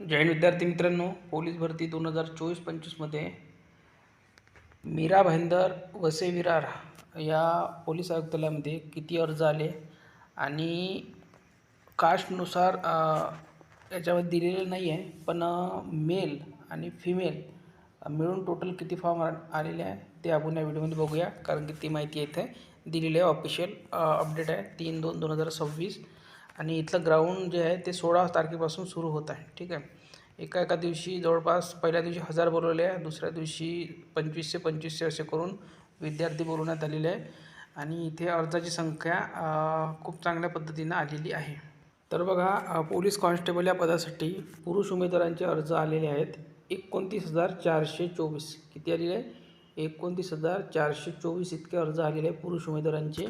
जैन विद्यार्थी मित्रांनो पोलीस भरती दोन हजार चोवीस पंचवीसमध्ये मीरा भाईंदर वसे विरार या पोलीस आयुक्तालयामध्ये किती अर्ज आले आणि कास्टनुसार याच्यामध्ये दिलेलं नाही आहे पण मेल आणि फिमेल मिळून टोटल किती फॉर्म आ आलेले आहे ते आपण या व्हिडिओमध्ये बघूया कारण की ती माहिती इथे दिलेली आहे ऑफिशियल अपडेट आहे तीन दोन दोन हजार सव्वीस. आणि इथलं ग्राउंड जे आहे ते सोळा तारखेपासून सुरू होत आहे. ठीक आहे? एका एका दिवशी जवळपास पहिल्या दिवशी हजार बोलवले आहे दुसऱ्या दिवशी पंचवीसशे पंचवीसशे असे करून विद्यार्थी बोलवण्यात आलेले आहे. आणि इथे अर्जाची संख्या खूप चांगल्या पद्धतीनं आलेली आहे. तर बघा पोलीस कॉन्स्टेबल या पदासाठी पुरुष उमेदवारांचे अर्ज आलेले आहेत. एकोणतीस हजार चारशे चोवीस. किती आलेले आहे? एकोणतीस हजार चारशे चोवीस इतके अर्ज आलेले आहे पुरुष उमेदवारांचे.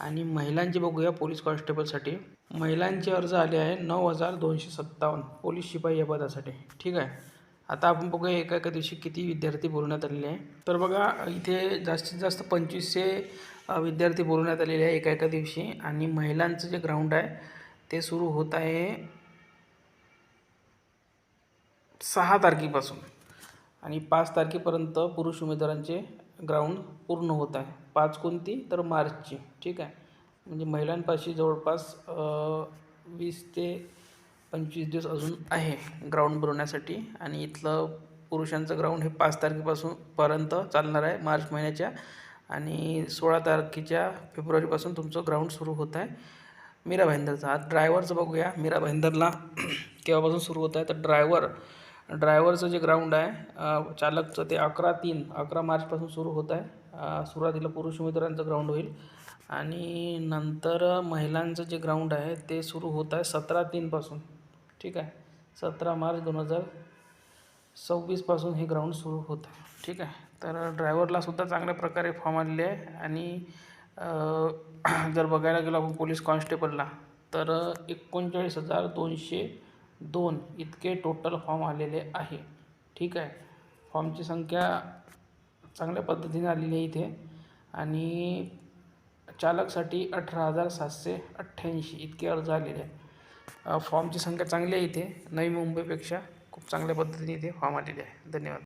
आणि महिलांचे बघूया पोलीस कॉन्स्टेबलसाठी. महिलांचे अर्ज आले आहे नऊ हजार दोनशे सत्तावन्न. पोलीस शिपाई या पदासाठी. ठीक आहे? आता आपण बघूया एका एका दिवशी किती विद्यार्थी बोलवण्यात आलेले आहे. तर बघा इथे जास्तीत जास्त पंचवीसशे विद्यार्थी बोलवण्यात आलेले आहे एका एका दिवशी. आणि महिलांचं जे ग्राउंड आहे ते सुरू होत आहे सहा तारखेपासून. आणि पाच तारखेपर्यंत पुरुष उमेदवारांचे ग्राउंड पूर्ण होत आहे. पाच कोणती तर मार्चची ठीक आहे? म्हणजे महिलांपाशी जवळपास वीस ते पंचवीस दिवस अजून आहे ग्राउंड बनवण्यासाठी आणि इथलं पुरुषांचं ग्राउंड हे पाच तारखेपासून पर्यंत चालणार आहे मार्च महिन्याच्या. आणि सोळा तारखेच्या फेब्रुवारीपासून तुमचं ग्राउंड सुरू होत आहे. मीरा भाईंदरचा. आज ड्रायव्हरचं बघूया. मीरा भाईंदरला केव्हापासून सुरू होत आहे? तर ड्रायव्हर ड्रायव्हरचं जे ग्राउंड आहे चालकचं ते अकरा तीन अकरा मार्चपासून सुरू होत आहे. सुरुवातीला पुरुष उमेदवारांचं ग्राउंड होईल आणि नंतर महिलांचं जे ग्राउंड आहे ते सुरू होत आहे सतरा तीनपासून. ठीक आहे? सतरा मार्च दोन हजार सव्वीसपासून हे ग्राउंड सुरू होत आहे. ठीक आहे? तर ड्रायव्हरला सुद्धा चांगल्या प्रकारे फॉर्म आलेले आहे आणि जर बघायला गेलो आपण पोलीस कॉन्स्टेबलला तर एकोणचाळीस हजार दोनशे दोन इतके टोटल फॉर्म आलेले आहे. ठीक आहे? फॉर्मची संख्या चांगल्या पद्धतीने आलेली आहे इथे. आणि चालकसाठी अठरा हजार सातशे अठ्ठ्याऐंशी इतके अर्ज आलेले आहे फॉर्मची संख्या चांगली आहे इथे. नवी मुंबईपेक्षा खूप चांगल्या पद्धतीने इथे फॉर्म आलेले आहे. धन्यवाद.